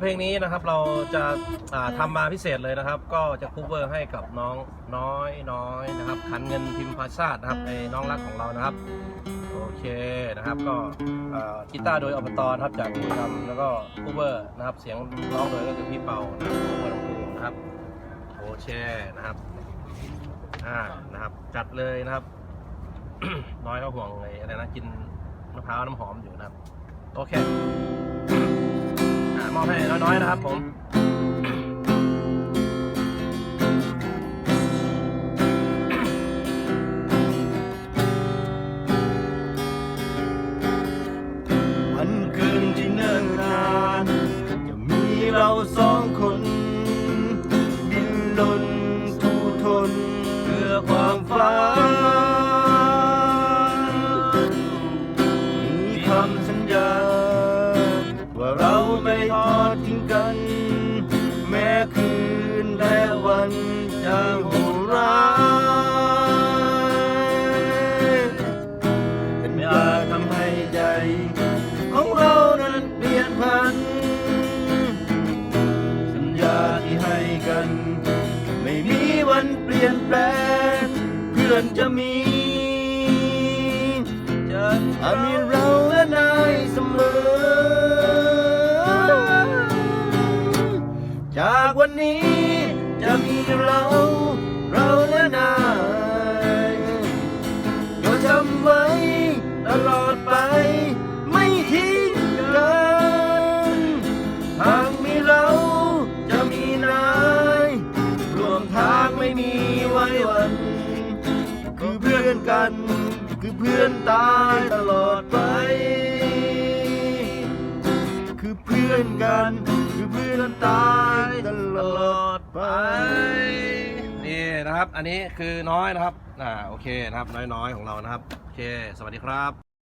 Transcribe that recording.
เพลงนี้นะครับเราจะาทำมาพิเศษเลยนะครับ ก็จะคูเวอร์ให้กับน้องน้อยน้อยนะครับขันเงินพิมพ์ภาชาตินะครับในน้องรักของเรานะครับ โอเคนะครับก็กีตาร์โดยอบตนะครับจากบุรีรัมย์แล้วก็คูเวอร์นะครับเสียงร้องโดยก็คือพี่เปานะครับคูเวอร์ลำพูนะครับโอเคนะครับอ่านะครับจัดเลยนะครับ น้อยก็ห่วงไอ้อะไรนะกินมะพร้าวน้ำหอมอยู่นะครับ โอเค อ่ามให้น้อยๆนะครับผมวันคืนที่เนิ่นนานจะมีเราสองคนดินรนทูทนเพื่อความฝัน ดทิ้งกัน แม้คืนและวันจะโหดร้ายแต่อย่าทำให้ใจ ของเรานั้นเปลี่ยนพัน สัญญาที่ให้กัน ไม่มีวันเปลี่ยนแปลง เพื่อนจะมี จะมีเราากวันนี้ จะมีเรา เราและนายก็จำไว้ตลอดไป ไม่ทิ้งกันทางมีเราจะมีนายรวมทางไม่มีไว้วัน คือเพื่อนกัน คือเพื่อนตายตลอดไป คือเพื่อนกัน คือเพื่อนตาย ไปนี่นะครับ อันนี้คือน้อยนะครับ อ่า โอเคนะครับ น้อยๆ ของเรานะครับ โอเค สวัสดีครับ